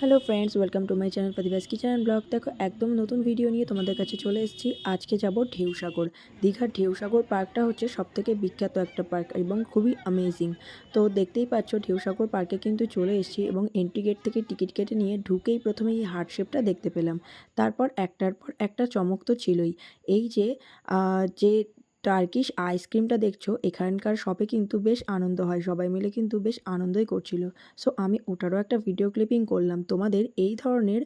Hello friends welcome to my channel প্রতিবাস kitchen and blog দেখো, একদম নতুন ভিডিও নিয়ে তোমাদের কাছে চলে এসেছি। আজকে যাব ঢেউসাগর দীঘার ঢেউসাগর পার্কটা হচ্ছে সবথেকে বিখ্যাত একটা পার্ক এবং খুবই অ্যামেজিং তো দেখতেই পাচ্ছ ঢেউসাগর পার্কে কিন্তু চলে এসেছি এবং এন্ট্রি গেট থেকে টিকিট কেটে নিয়ে ঢুকেই প্রথমে এই হার্ট শেপটা দেখতে পেলাম। তারপর একটার পর একটা চমক তো ছিলই। এই যে যে টার্কিশ আইসক্রিমটা দেখছ, এখানকার শপে কিন্তু বেশ আনন্দ হয়। সবাই মিলে কিন্তু বেশ আনন্দই করছিল। সো আমি ওটারও একটা ভিডিও ক্লিপিং করলাম। তোমাদের এই ধরনের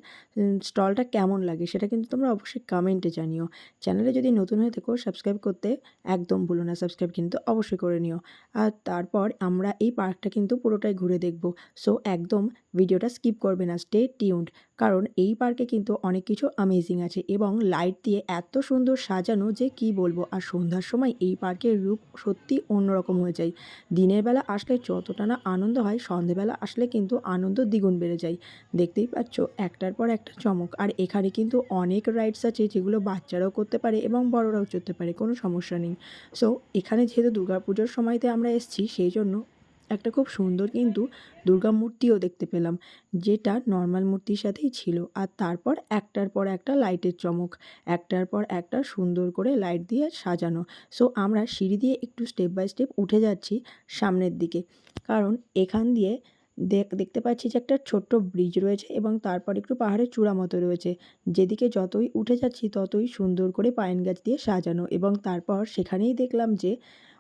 স্টলটা কেমন লাগে সেটা কিন্তু তোমরা অবশ্যই কমেন্টে জানিও। চ্যানেলে যদি নতুন হয়ে থেকো সাবস্ক্রাইব করতে একদম ভুলো না। সাবস্ক্রাইব কিন্তু অবশ্যই করে নিও। আর তারপর আমরা এই পার্কটা কিন্তু পুরোটাই ঘুরে দেখব। সো একদম ভিডিওটা স্কিপ করবে না। স্টে টিউন্ড কারণ এই পার্কে কিন্তু অনেক কিছু অ্যামেজিং আছে এবং লাইট দিয়ে এত সুন্দর সাজানো যে কি বলব? আর সন্ধ্যার সময় এই পার্কের রূপ সত্যি অন্যরকম হয়ে যায়। দিনের বেলা আসলে যতটা না আনন্দ হয়, সন্ধেবেলা আসলে কিন্তু আনন্দ দ্বিগুণ বেড়ে যায়। দেখতেই পাচ্ছ, একটার পর একটা চমক। আর এখানে কিন্তু অনেক রাইডস আছে যেগুলো বাচ্চারাও করতে পারে এবং বড়রাও চড়তে পারে, কোনো সমস্যা নেই। সো এখানে যেহেতু দুর্গাপুজোর সময়তে আমরা এসেছি, সেই জন্য একটা খুব সুন্দর কিন্তু দুর্গা মূর্তিও দেখতে পেলাম, যেটা নর্মাল মূর্তির সাথেই ছিল। আর তারপর একটার পর একটা লাইটের চমক, একটার পর একটা সুন্দর করে লাইট দিয়ে সাজানো। সো আমরা সিঁড়ি দিয়ে একটু স্টেপ বাই স্টেপ উঠে যাচ্ছি সামনের দিকে। কারণ এখান দিয়ে দেখ, দেখতে পাচ্ছি যে একটা ছোট্ট ব্রিজ রয়েছে এবং তারপর একটু পাহাড়ের চূড়া মতো রয়েছে। যেদিকে যতই উঠে যাচ্ছি, ততই সুন্দর করে পাইন গাছ দিয়ে সাজানো এবং তারপর সেখানেই দেখলাম যে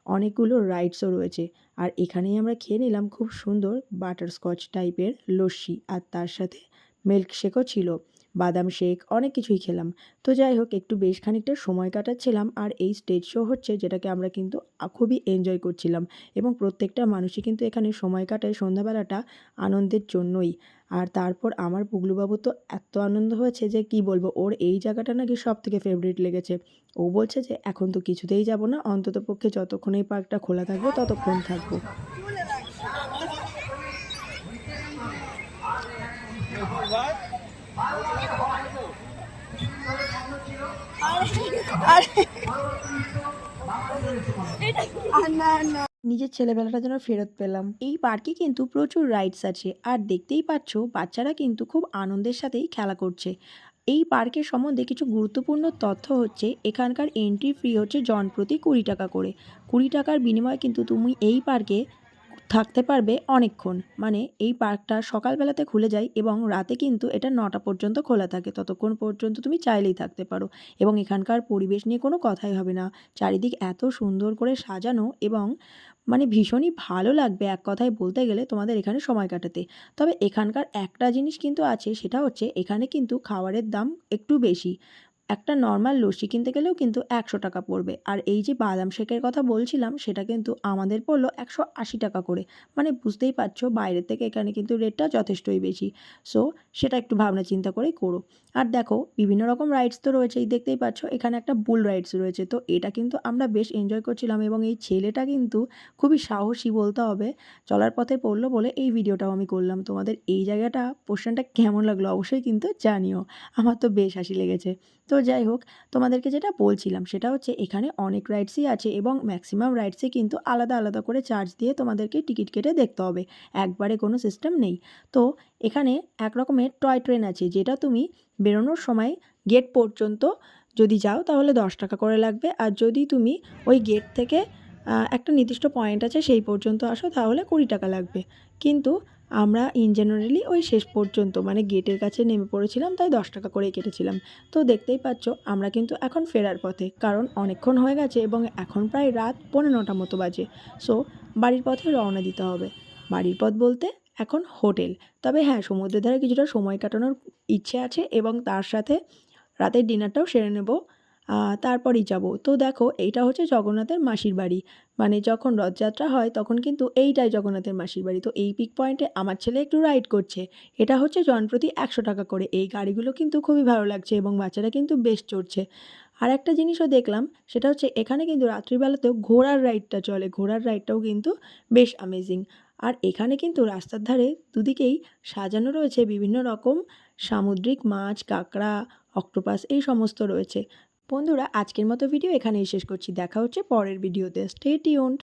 অনেকগুলো রাইডসও রয়েছে। আর এখানেই আমরা খেয়ে নিলাম খুব সুন্দর বাটারস্কচ টাইপের লস্যি আর তার সাথে মিল্কশেকও ছিল। বাদাম শেক, অনেক কিছুই খেলাম। তো যাই হোক, একটু বেশ খানিকটা সময় কাটাচ্ছিলাম আর এই স্টেজ শো হচ্ছে যেটাকে আমরা কিন্তু খুবই এনজয় করছিলাম এবং প্রত্যেকটা মানুষই কিন্তু এখানে সময় কাটায় সন্ধ্যাবেলাটা আনন্দের জন্যই। আর তারপর আমার পুগলুবাবু তো এত আনন্দ হয়েছে যে কি বলব, ওর এই জায়গাটা নাকি সব থেকে ফেভারিট লেগেছে। ও বলছে যে, এখন তো কিছুতেই যাব না অন্তত পক্ষে যতক্ষণ এই পার্কটা খোলা থাকবে, ততক্ষণ থাকব। নিজের ছেলেবেলাটা যেন ফেরত পেলাম। এই পার্কে কিন্তু প্রচুর রাইডস আছে, আর দেখতেই পাচ্ছ বাচ্চারা কিন্তু খুব আনন্দের সাথেই খেলা করছে। এই পার্কের সম্বন্ধে কিছু গুরুত্বপূর্ণ তথ্য হচ্ছে, এখানকার এন্ট্রি ফি হচ্ছে জন প্রতি কুড়ি টাকা করে। কুড়ি টাকার বিনিময়ে কিন্তু তুমি এই পার্কে থাকতে পারবে অনেকক্ষণ। মানে এই পার্কটা সকালবেলাতে খুলে যায় এবং রাতে কিন্তু এটা নটা পর্যন্ত খোলা থাকে। ততক্ষণ পর্যন্ত তুমি চাইলেই থাকতে পারো এবং এখানকার পরিবেশ নিয়ে কোনো কথাই হবে না। চারিদিক এত সুন্দর করে সাজানো এবং মানে ভীষণই ভালো লাগবে এক কথায় বলতে গেলে তোমাদের এখানে সময় কাটাতে। তবে এখানকার একটা জিনিস কিন্তু আছে, সেটা হচ্ছে এখানে কিন্তু খাবারের দাম একটু বেশি। একটা নর্মাল লস্যি কিনতে গেলেও কিন্তু একশো টাকা পড়বে। আর এই যে বাদাম শেকের কথা বলছিলাম, সেটা কিন্তু আমাদের পড়ল একশো আশি টাকা করে। মানে বুঝতেই পারছ, বাইরের থেকে এখানে কিন্তু রেটটা যথেষ্টই বেশি। সো সেটা একটু ভাবনা চিন্তা করেই করো। আর দেখো, বিভিন্ন রকম রাইডস তো রয়েছেই, দেখতেই পাচ্ছ এখানে একটা বুল রাইডস রয়েছে। তো এটা কিন্তু আমরা বেশ এনজয় করছিলাম এবং এই ছেলেটা কিন্তু খুবই সাহসী বলতে হবে। চলার পথে পড়ল বলে এই ভিডিওটাও আমি করলাম। তোমাদের এই জায়গাটা পোর্শনটা কেমন লাগল অবশ্যই কিন্তু জানিও। আমার তো বেশ হাসি লেগেছে। তো যাই হোক, তোমাদেরকে যেটা বলছিলাম সেটা হচ্ছে এখানে অনেক রাইডসই আছে এবং ম্যাক্সিমাম রাইডসে কিন্তু আলাদা আলাদা করে চার্জ দিয়ে তোমাদেরকে টিকিট কেটে দেখতে হবে। একবারে কোনো সিস্টেম নেই। তো এখানে এক রকমের টয় ট্রেন আছে যেটা তুমি বেরোনোর সময় গেট পর্যন্ত যদি যাও তাহলে দশ টাকা করে লাগবে। আর যদি তুমি ওই গেট থেকে একটা নির্দিষ্ট পয়েন্ট আছে সেই পর্যন্ত আসো তাহলে কুড়ি টাকা লাগবে। কিন্তু আমরা ইন জেনারেলি ওই শেষ পর্যন্ত মানে গেটের কাছে নেমে পড়েছিলাম, তাই দশ টাকা করেই কেটেছিলাম। তো দেখতেই পাচ্ছ, আমরা কিন্তু এখন ফেরার পথে, কারণ অনেকক্ষণ হয়ে গেছে এবং এখন প্রায় রাত পৌনে নটা মতো বাজে। সো বাড়ির পথে রওনা দিতে হবে। বাড়ির পথ বলতে এখন হোটেল। তবে হ্যাঁ সমুদ্রের ধারে কিছুটা সময় কাটানোর ইচ্ছে আছে এবং তার সাথে রাতের ডিনারটাও সেরে নেব। তারপরেই যাব। তো দেখো, এইটা হচ্ছে জগন্নাথের মাসির বাড়ি। মানে যখন রথযাত্রা হয়, তখন কিন্তু এইটাই জগন্নাথের মাসির বাড়ি। তো এই পিক পয়েন্টে আমার ছেলে একটু রাইড করছে। এটা হচ্ছে জনপ্রতি একশো টাকা করে। এই গাড়িগুলো কিন্তু খুবই ভালো লাগছে এবং বাচ্চারা কিন্তু বেশ চড়ছে। আর একটা জিনিসও দেখলাম, সেটা হচ্ছে এখানে কিন্তু রাত্রিবেলাতেও ঘোড়ার রাইডটা চলে। ঘোড়ার রাইডটাও কিন্তু বেশ অ্যামেজিং আর এখানে কিন্তু রাস্তার ধারে দুদিকেই সাজানো রয়েছে বিভিন্ন রকম সামুদ্রিক মাছ, কাঁকড়া অক্টোপাস এই সমস্ত রয়েছে। বন্ধুরা আজকের মতো ভিডিও এখানেই শেষ করছি। দেখা হচ্ছে পরের ভিডিওতে স্টে টিউন্ড